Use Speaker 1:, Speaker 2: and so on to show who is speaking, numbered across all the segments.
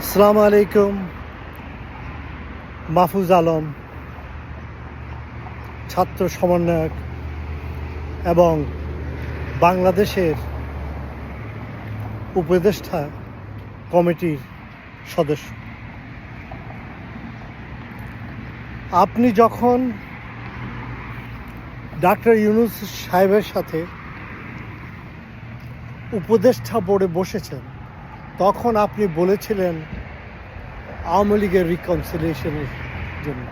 Speaker 1: আসসালামু আলাইকুম, মাহফুজ আলম, ছাত্র সমন্বয়ক এবং বাংলাদেশের উপদেষ্টা কমিটির সদস্য। আপনি যখন ডাক্তার ইউনুস সাহেবের সাথে উপদেষ্টা বোর্ডে বসেছেন তখন আপনি বলেছিলেন আওয়ামী লীগের রিকনসিলিয়েশনের জন্য।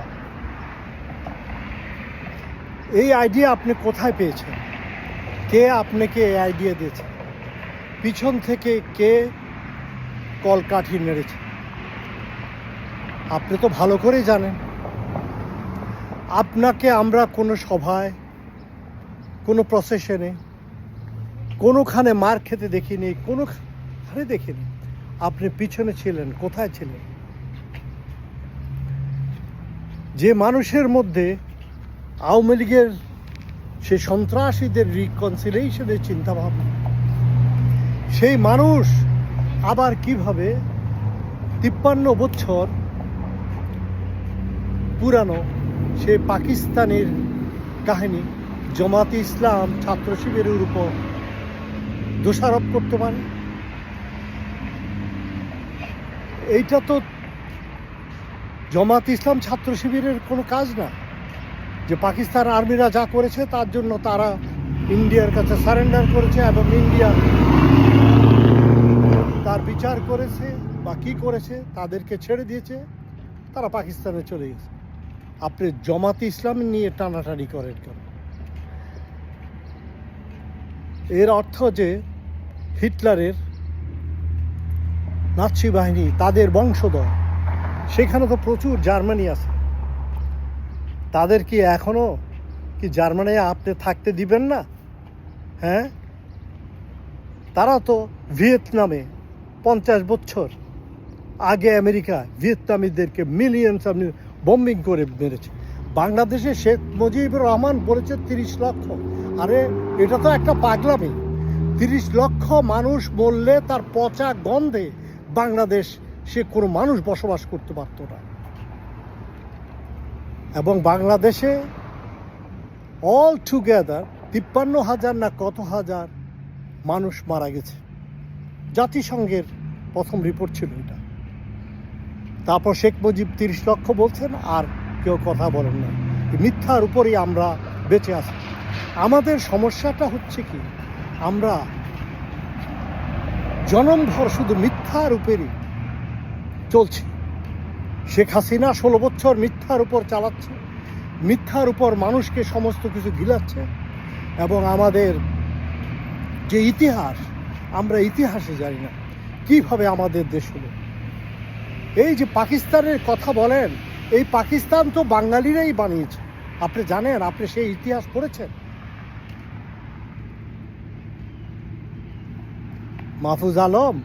Speaker 1: এই আইডিয়া আপনি কোথায় পেয়েছেন? কে আপনাকে এই আইডিয়া দিয়েছে? পিছন থেকে কে কলকাঠি নেড়েছে? আপনি তো ভালো করেই জানেন। আপনাকে আমরা কোনো সভায়, কোনো প্রসেশনে কোনোখানে মার খেতে দেখিনি, কোনোখানে দেখিনি। আপনি পিছনে ছিলেন, কোথায় ছিলেন? যে মানুষের মধ্যে আওয়ামী লীগের সে সন্ত্রাসীদের রিকনসিলিয়েশনের চিন্তাভাবনা, সেই মানুষ আবার কীভাবে তিপ্পান্ন বছর পুরানো সে পাকিস্তানের কাহিনী, জমাতে ইসলাম ছাত্র শিবিরের উপর দোষারোপ করতে পারে? এইটা তো জমাত ইসলাম ছাত্র শিবিরের কোনো কাজ না। যে পাকিস্তান আর্মিরা যা করেছে, তার জন্য তারা ইন্ডিয়ার কাছে সারেন্ডার করেছে এবং ইন্ডিয়া তার বিচার করেছে বা কি করেছে, তাদেরকে ছেড়ে দিয়েছে, তারা পাকিস্তানে চলে গেছে। আপনি জমাতে ইসলাম নিয়ে টানাটানি করেন কেন? এর অর্থ যে হিটলারের নাৎসি বাহিনী, তাদের বংশধর। সেখানে তো প্রচুর জার্মানি আছে। তাদের কি এখনও কি জার্মানি আপনি থাকতে দিবেন না? হ্যাঁ? তারা তো ভিয়েতনামে পঞ্চাশ বছর আগে আমেরিকা ভিয়েতনামিদেরকে মিলিয়নস আপনি বম্বিং করে মেরেছে। বাংলাদেশে শেখ মুজিবুর রহমান বলেছে তিরিশ লক্ষ। আরে, এটা তো একটা পাগলামি। তিরিশ লক্ষ মানুষ মরলে তার পচা গন্ধে বাংলাদেশ সে কোনো মানুষ বসবাস করতে পারত না। এবং বাংলাদেশে অল টুগেদার তিপ্পান্ন হাজার না কত হাজার মানুষ মারা গেছে। জাতিসংঘের প্রথম রিপোর্ট ছিল এটা। তারপর শেখ মুজিব তিরিশ লক্ষ বলছেন, আর কেউ কথা বলেন না। মিথ্যার উপরেই আমরা বেঁচে আছি। আমাদের সমস্যাটা হচ্ছে কি? আমরা জনমভর শুধু মিথ্যার উপরই চলছি। শেখ হাসিনা ষোলো বছর মিথ্যার উপর চালাচ্ছে, মিথ্যার উপর মানুষকে সমস্ত কিছু গিলাচ্ছে এবং আমাদের যে ইতিহাস, আমরা ইতিহাসে জানি না কীভাবে আমাদের দেশ হলো। এই যে পাকিস্তানের কথা বলেন, এই পাকিস্তান তো বাঙালিরাই বানিয়েছে। আপনি জানেন, আপনি সেই ইতিহাস পড়েছেন? মাহফুজ আলম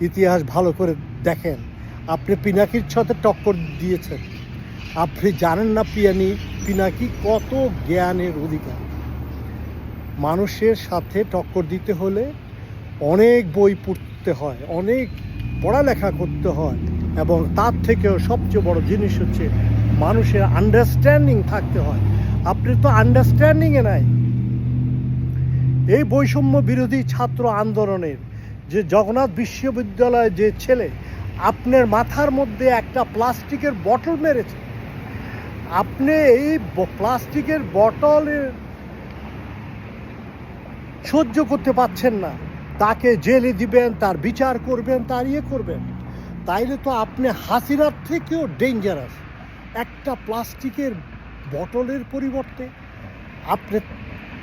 Speaker 1: ইতিহাস ভালো করে দেখেন। আপনি পিনাকির সাথে টক্কর দিয়েছেন। আপনি জানেন না পিয়ানি, পিনাকি কত জ্ঞানের অধিকার। মানুষের সাথে টক্কর দিতে হলে অনেক বই পড়তে হয়, অনেক পড়ালেখা করতে হয় এবং তার থেকেও সবচেয়ে বড় জিনিস হচ্ছে মানুষের আন্ডারস্ট্যান্ডিং থাকতে হয়। আপনি তো আন্ডারস্ট্যান্ডিংয়ে নাই। এই বৈষম্য বিরোধী ছাত্র আন্দোলনের যে জগন্নাথ বিশ্ববিদ্যালয়ের যে ছেলে, আপনার মাথার মধ্যে একটা প্লাস্টিকের বটল মেরেছে। আপনি এই প্লাস্টিকের বটলের সহ্য করতে পাচ্ছেন না। তাকে জেলে দিবেন, তার বিচার করবেন, তার ইয়ে করবেন। তাইলে তো আপনি হাসিনার থেকেও ডেঞ্জারাস একটা প্লাস্টিকের বটলের পরিবর্তে আপনি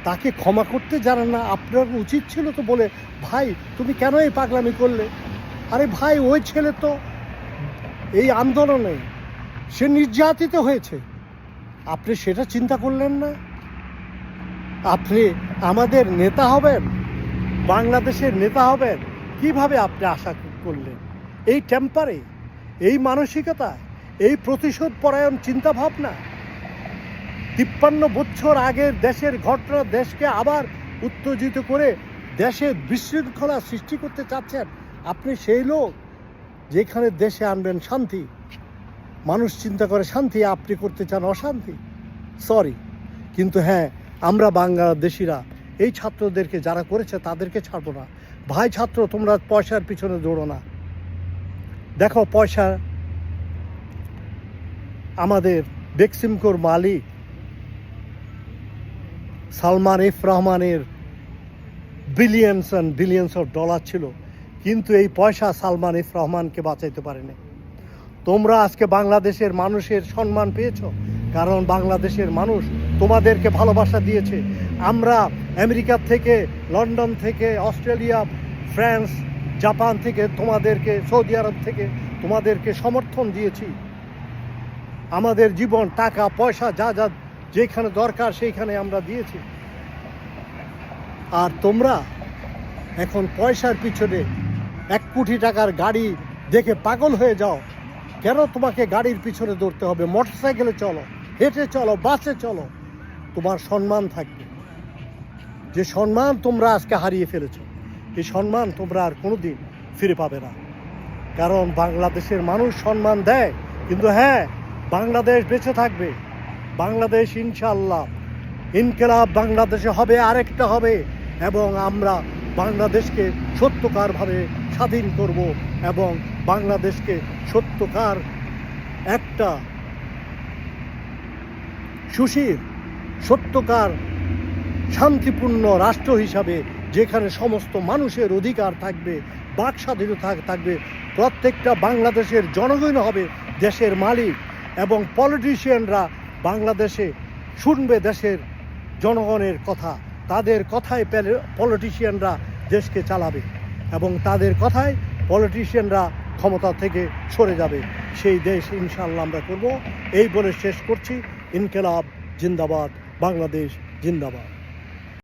Speaker 1: তাকে ক্ষমা করতে জানেন না আপনার উচিত ছিল তো বলে, ভাই, তুমি কেন এই পাগলামি করলে? আরে ভাই, ওই ছেলে তো এই আন্দোলনে, সে নির্যাতিত হয়েছে। আপনি সেটা চিন্তা করলেন না? আপনি আমাদের নেতা হবেন, বাংলাদেশের নেতা হবেন, কীভাবে আপনি আশা করলেন? এই টেম্পারে এই মানসিকতা এই প্রতিশোধ পরায়ণ চিন্তা ভাবনা তিপ্পান্ন বছর আগের দেশের ঘটনা দেশকে আবার উত্তেজিত করে দেশে বিশৃঙ্খলা সৃষ্টি করতে চাচ্ছেন। আপনি সেই লোক যেখানে দেশে আনবেন শান্তি। মানুষ চিন্তা করে, শান্তি, আপনি করতে চান অশান্তি? সরি কিন্তু হ্যাঁ আমরা বাংলাদেশিরা, এই ছাত্রদেরকে যারা করেছে তাদেরকে ছাড়বো না। ভাই ছাত্র, তোমরা পয়সার পিছনে দৌড়ো না। দেখো পয়সা আমাদের বেক্সিমকোর মালিক সালমান এফ রহমানের billions and billions of dollar ছিল। কিন্তু এই পয়সা সালমান এফ রহমানকে বাঁচাইতে পারেনি। তোমরা আজকে বাংলাদেশের মানুষের সম্মান পেয়েছ, কারণ বাংলাদেশের মানুষ তোমাদেরকে ভালোবাসা দিয়েছে। আমরা আমেরিকা থেকে, লন্ডন থেকে, অস্ট্রেলিয়া, ফ্রান্স, জাপান থেকে তোমাদেরকে, সৌদি আরব থেকে তোমাদেরকে সমর্থন দিয়েছি। আমাদের জীবন, টাকা, পয়সা, যা যা যেখানে দরকার সেইখানে আমরা দিয়েছি। আর তোমরা এখন পয়সার পিছনে এক কোটি টাকার গাড়ি দেখে পাগল হয়ে যাও। কেন তোমাকে গাড়ির পিছনে দৌড়তে হবে? মোটর সাইকেলে চলো, হেঁটে চলো, বাসে চলো। তোমার সম্মান থাকবে। যে সম্মান তোমরা আজকে হারিয়ে ফেলেছো, এই সম্মান তোমরা আর কোনোদিন ফিরে পাবে না। কারণ বাংলাদেশের মানুষ সম্মান দেয়, কিন্তু হ্যাঁ বাংলাদেশ বেঁচে থাকবে। বাংলাদেশ ইনশাল্লাহ ইনকেলাব বাংলাদেশে হবে, আরেকটা হবে, এবং আমরা বাংলাদেশকে সত্যকারভাবে স্বাধীন করব এবং বাংলাদেশকে সত্যকার একটা সুশীল, সত্যকার, শান্তিপূর্ণ রাষ্ট্র হিসাবে যেখানে সমস্ত মানুষের অধিকার থাকবে, বাক স্বাধীনতা থাকবে, প্রত্যেকটা বাংলাদেশের জনগণ হবে দেশের মালিক এবং পলিটিশিয়ানরা বাংলাদেশে শুনবে দেশের জনগণের কথা। তাদের কথায় পলিটিশিয়ানরা দেশকে চালাবে এবং তাদের কথায় পলিটিশিয়ানরা ক্ষমতা থেকে সরে যাবে। সেই দেশ ইনশাল্লাহ আমরা করব। এই বলে শেষ করছি। ইনকেলাব জিন্দাবাদ। বাংলাদেশ জিন্দাবাদ।